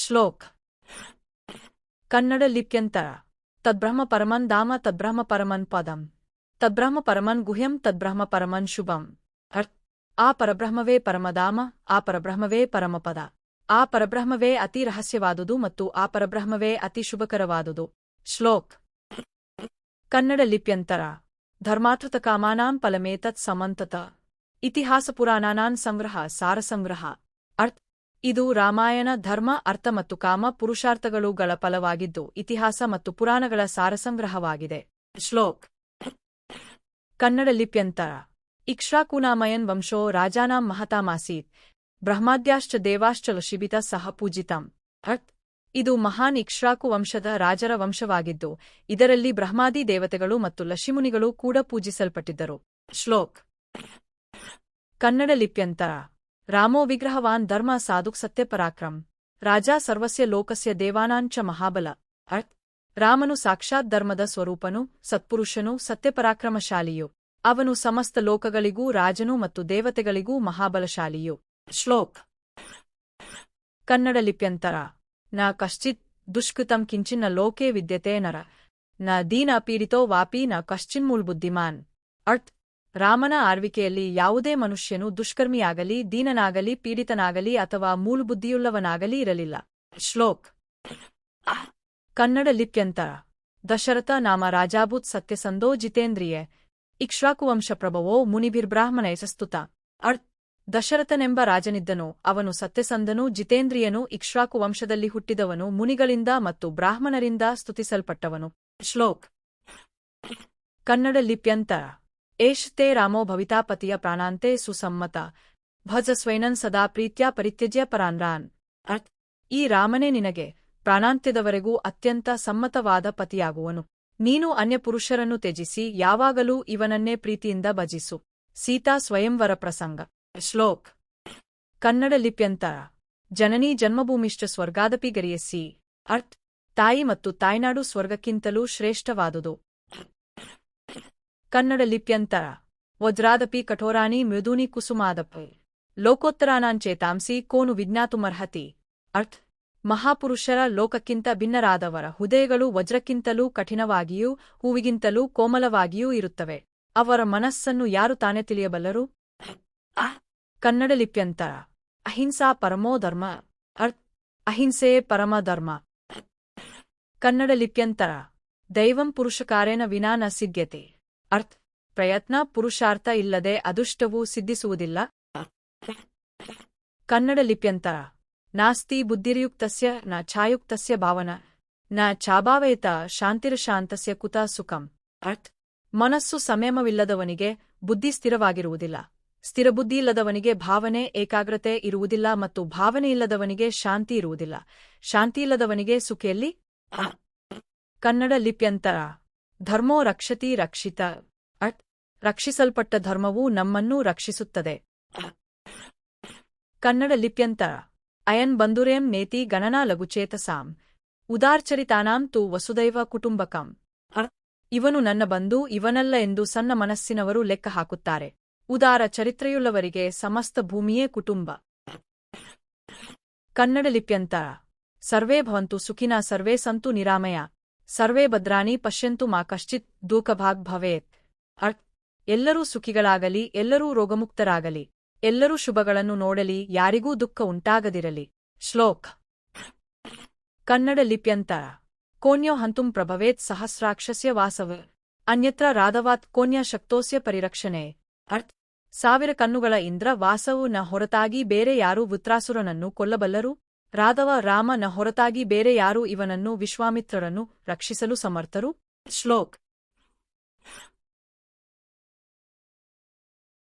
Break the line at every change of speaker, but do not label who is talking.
ಶ್ಲೋಕ್. ಕನ್ನಡ ಲಿಪ್ಯಂತರ. ತದ್ಬ್ರಹ್ಮ ಪರಮನ್ ದಾಮ ತದ್ಬ್ರಹ್ಮ ಪರಮನ್ ಪದಂ. ತದ್ಬ್ರಹ್ಮ ಪರಮನ್ ಗುಹ್ಯಂ ತದ್ಬ್ರಹ್ಮ ಪರಮನ್ ಶುಭಂ. ಅರ್ಥ್. ಆ ಪರಬ್ರಹ್ಮವೇ ಪರಮದಾಮ, ಆ ಪರಬ್ರಹ್ಮವೇ ಪರಮಪದ. ಆ ಪರಬ್ರಹ್ಮವೇ ಅತಿ ರಹಸ್ಯವಾದುದು ಮತ್ತು ಆ ಪರಬ್ರಹ್ಮವೇ ಅತಿ ಶುಭಕರವಾದುದು. ಶ್ಲೋಕ್. ಕನ್ನಡ ಲಿಪ್ಯಂತರ. ಧರ್ಮಾರ್ಥತ ಕಾಮಾನಾಂ ಫಲಮೇತತ್ ಸಮಂತತ. ಇತಿಹಾಸ ಪುರಾಣಾನಾನ್ ಸಂಗ್ರಹ, ಸಾರಸಂಗ್ರಹ. ಅರ್ಥ್. ಇದು ರಾಮಾಯಣ ಧರ್ಮ, ಅರ್ಥ ಮತ್ತು ಕಾಮ ಪುರುಷಾರ್ಥಗಳುಗಳ ಫಲವಾಗಿದ್ದು ಇತಿಹಾಸ ಮತ್ತು ಪುರಾಣಗಳ ಸಾರಸಂಗ್ರಹವಾಗಿದೆ. ಶ್ಲೋಕ್. ಕನ್ನಡ ಲಿಪ್ಯಂತರ. ಇಕ್ಷಾಕುನಾಮಯನ್ ವಂಶೋ ರಾಜಾನಾಂ ಮಹತಾಮಾಸೀತ್. ಬ್ರಹ್ಮಾದ್ಯಾಶ್ಚ ದೇವಾಶ್ಚಲ ಶಿಬಿತ ಸಹ ಪೂಜಿತಂ. ಇದು ಮಹಾನ್ ಇಕ್ಷಾಕು ವಂಶದ ರಾಜರ ವಂಶವಾಗಿದ್ದು, ಇದರಲ್ಲಿ ಬ್ರಹ್ಮಾದಿ ದೇವತೆಗಳು ಮತ್ತು ಲಶಿಮುನಿಗಳು ಕೂಡ ಪೂಜಿಸಲ್ಪಟ್ಟಿದ್ದರು. ಶ್ಲೋಕ್. ಕನ್ನಡ ಲಿಪ್ಯಂತರ. ರಾಮೋ ವಿಗ್ರಹವಾನ್ ಧರ್ಮ ಸಾಧುಕ್ ಸತ್ಯಪರಾಕ್ರಮ್ ರಾಜಾ ಸರ್ವಸ್ಯ ಲೋಕಸ್ಯ ದೇವಾನಾಂಚ ಮಹಾಬಲ. ಅರ್ಥ್, ರಾಮನು ಸಾಕ್ಷಾತ್ ಧರ್ಮದ ಸ್ವರೂಪನು, ಸತ್ಪುರುಷನು ಸತ್ಯಪರಾಕ್ರಮಶಾಲಿಯು ಅವನು ಸಮಸ್ತ ಲೋಕಗಳಿಗೂ ರಾಜನು ಮತ್ತು ದೇವತೆಗಳಿಗೂ ಮಹಾಬಲಶಾಲಿಯು. ಶ್ಲೋಕ್. ಕನ್ನಡ ಲಿಪ್ಯಂತರ. ನ ಕಶ್ಚಿತ್ ದುಷ್ಕೃತಂ ಕಿಂಚಿನ್ನ ಲೋಕೇ ವಿದ್ಯತೆ ನರ. ನ ದೀನ ಪೀಡಿತೋ ವಾಪಿ ನ ಕಶ್ಚಿನ್ಮೂಲ್ ಬುದ್ಧಿಮಾನ್. ಅರ್ಥ್ ರಾಮನ ಆರ್ವಿಕೆಯಲ್ಲಿ ಯಾವುದೇ ಮನುಷ್ಯನು ದುಷ್ಕರ್ಮಿಯಾಗಲಿ, ದೀನನಾಗಲಿ, ಪೀಡಿತನಾಗಲಿ ಅಥವಾ ಮೂಲಬುದ್ಧಿಯುಳ್ಳವನಾಗಲಿ ಇರಲಿಲ್ಲ. ಶ್ಲೋಕ್. ಕನ್ನಡ ಲಿಪ್ಯಂತ ದಶರಥ ನಾಮ ರಾಜಾಭೂತ್ ಸತ್ಯಸಂದೋ ಜಿತೇಂದ್ರಿಯೆ. ಇಕ್ಷ್ವಾಕುವಂಶ ಪ್ರಭವೋ ಮುನಿಭಿರ್ಬ್ರಾಹ್ಮಣೈಸಸ್ತುತ ಅರ್ಥ್. ದಶರಥನೆಂಬ ರಾಜನಿದ್ದನು, ಅವನು ಸತ್ಯಸಂಧನು, ಜಿತೇಂದ್ರಿಯನು ಇಕ್ಷ್ವಾಕು ವಂಶದಲ್ಲಿ ಹುಟ್ಟಿದವನು, ಮುನಿಗಳಿಂದ ಮತ್ತು ಬ್ರಾಹ್ಮಣರಿಂದ ಸ್ತುತಿಸಲ್ಪಟ್ಟವನು. ಶ್ಲೋಕ್. ಕನ್ನಡ ಲಿಪ್ಯಂತರ ತೇ ರಾಮೋ ಭವಿತಾಪತಿಯ ಪ್ರಾಣಾಂತೆ ಸುಸಮ್ಮತ. ಭಜ ಸ್ವೈನನ್ ಸದಾ ಪ್ರೀತ್ಯ ಪರಿತ್ಯಜ್ಯ ಪರಾನ್ರಾನ್. ಅರ್ಥ್? ಈ ರಾಮನೇ ನಿನಗೆ ಪ್ರಾಣಾಂತ್ಯದವರೆಗೂ ಅತ್ಯಂತ ಸಮ್ಮತವಾದ ಪತಿಯಾಗುವನು. ನೀನು ಅನ್ಯಪುರುಷರನ್ನು ತ್ಯಜಿಸಿ ಯಾವಾಗಲೂ ಇವನನ್ನೇ ಪ್ರೀತಿಯಿಂದ ಭಜಿಸು. ಸೀತಾ ಸ್ವಯಂವರ ಪ್ರಸಂಗ. ಶ್ಲೋಕ್. ಕನ್ನಡ ಲಿಪ್ಯಂತರ. ಜನನೀ ಜನ್ಮಭೂಮಿಶ್ಚ ಸ್ವರ್ಗಾದಪಿ ಗರಿಯಸಿ. ಅರ್ಥ್? ತಾಯಿ ಮತ್ತು ತಾಯ್ನಾಡು ಸ್ವರ್ಗಕ್ಕಿಂತಲೂ ಶ್ರೇಷ್ಠವಾದುದು. ಕನ್ನಡ ಲಿಪ್ಯಂತರ. ವಜ್ರಾದಪಿ ಕಠೋರಾಣಿ ಮೃದೂನಿ ಕುಸುಮಾದಪ. ಲೋಕೋತ್ತರಾನಾಂಚೇತಾಂಸಿ ಕೋನು ವಿಜ್ಞಾತುಮರ್ಹತಿ. ಅರ್ಥ್. ಮಹಾಪುರುಷರ ಲೋಕಕ್ಕಿಂತ ಭಿನ್ನರಾದವರ ಹೃದಯಗಳು ವಜ್ರಕ್ಕಿಂತಲೂ ಕಠಿಣವಾಗಿಯೂ, ಹೂವಿಗಿಂತಲೂ ಕೋಮಲವಾಗಿಯೂ ಇರುತ್ತವೆ. ಅವರ ಮನಸ್ಸನ್ನು ಯಾರು ತಾನೇ ತಿಳಿಯಬಲ್ಲರು? ಕನ್ನಡ ಲಿಪ್ಯಂತರ. ಅಹಿಂಸಾ ಪರಮೋ ಧರ್ಮ. ಅರ್ಥ್. ಅಹಿಂಸೆಯೇ ಪರಮ ಧರ್ಮ. ಕನ್ನಡ ಲಿಪ್ಯಂತರ. ದೈವಂ ಪುರುಷಕಾರೇನ ವಿನಾ ನ ಸಿದ್ಧ್ಯತೆ. ಅರ್ಥ್, ಪ್ರಯತ್ನ ಪುರುಷಾರ್ಥ ಇಲ್ಲದೆ ಅದುಷ್ಟವೂ ಸಿದ್ಧಿಸುವುದಿಲ್ಲ. ಕನ್ನಡ ಲಿಪ್ಯಂತರ ನಾಸ್ತಿ ಬುದ್ಧಿರ್ಯುಕ್ತಸ್ಯ, ನ ಛಾಯುಕ್ತಸ್ಯ ಭಾವನ, ನ ಛಾಭಾವೇತ ಶಾಂತಿರಶಾಂತಸ್ಯ ಕುತ ಸುಖಂ. ಅರ್ಥ್, ಮನಸ್ಸು ಸಂಯಮವಿಲ್ಲದವನಿಗೆ ಬುದ್ಧಿ ಸ್ಥಿರವಾಗಿರುವುದಿಲ್ಲ. ಸ್ಥಿರಬುದ್ಧಿಯಿಲ್ಲದವನಿಗೆ ಭಾವನೆ ಏಕಾಗ್ರತೆ ಇರುವುದಿಲ್ಲ ಮತ್ತು ಭಾವನೆ ಇಲ್ಲದವನಿಗೆ ಶಾಂತಿ ಇರುವುದಿಲ್ಲ. ಶಾಂತಿ ಇಲ್ಲದವನಿಗೆ ಸುಖೆಯಲ್ಲಿ ಕನ್ನಡ ಲಿಪ್ಯಂತರ ಧರ್ಮೋ ರಕ್ಷತಿ ರಕ್ಷಿತ. ಅಟ್ ರಕ್ಷಿಸಲ್ಪಟ್ಟ ಧರ್ಮವು ನಮ್ಮನ್ನೂ ರಕ್ಷಿಸುತ್ತದೆ. ಕನ್ನಡ ಲಿಪ್ಯಂತರ. ಅಯನ್ ಬಂಧುರೇಂ ನೇತಿ ಗಣನಾ ಲಘುಚೇತಸಾಂ ಉದಾರ್ಚರಿತಾನಾಂ ತು ವಸುದೈವ ಕುಟುಂಬಕಂ. ಇವನು ನನ್ನ ಬಂಧು, ಇವನಲ್ಲ ಎಂದು ಸಣ್ಣ ಮನಸ್ಸಿನವರು ಲೆಕ್ಕ ಹಾಕುತ್ತಾರೆ. ಉದಾರ ಚರಿತ್ರೆಯುಳ್ಳವರಿಗೆ ಸಮಸ್ತ ಭೂಮಿಯೇ ಕುಟುಂಬ. ಕನ್ನಡ ಲಿಪ್ಯಂತರ. ಸರ್ವೇ ಭವಂತು ಸುಖಿನ ಸರ್ವೇ ಸಂತು ನಿರಾಮಯ. ಸರ್ವೇ ಭದ್ರಾಣಿ ಪಶ್ಯಂತು ಮಾ ಕಶ್ಚಿತ್ ದೂಕಭಾಗ್ ಭವೇತ್. ಅರ್ಥ್. ಎಲ್ಲರೂ ಸುಖಿಗಳಾಗಲಿ, ಎಲ್ಲರೂ ರೋಗಮುಕ್ತರಾಗಲಿ, ಎಲ್ಲರೂ ಶುಭಗಳನ್ನು ನೋಡಲಿ, ಯಾರಿಗೂ ದುಃಖ ಉಂಟಾಗದಿರಲಿ. ಶ್ಲೋಕ್. ಕನ್ನಡ ಲಿಪ್ಯಂತರ. ಕೋನ್ಯೋ ಹಂತುಂ ಪ್ರಭವೇತ್ ಸಹಸ್ರಾಕ್ಷಸ್ಯ ವಾಸವ. ಅನ್ಯತ್ರ ರಾಧವಾತ್ ಕೋನ್ಯ ಶಕ್ತೋಸ್ಯ ಪರಿರಕ್ಷಣೆ. ಅರ್ಥ್. ಸಾವಿರ ಕಣ್ಣುಗಳ ಇಂದ್ರ ವಾಸವು ನ ಹೊರತಾಗಿ ಬೇರೆ ಯಾರೂ ವೃತ್ರಾಸುರನನ್ನು ಕೊಲ್ಲಬಲ್ಲರು? ರಾಧವ ರಾಮನ ಹೊರತಾಗಿ ಬೇರೆ ಯಾರೂ ಇವನನ್ನು ವಿಶ್ವಾಮಿತ್ರರನ್ನು ರಕ್ಷಿಸಲು ಸಮರ್ಥರು? ಶ್ಲೋಕ್.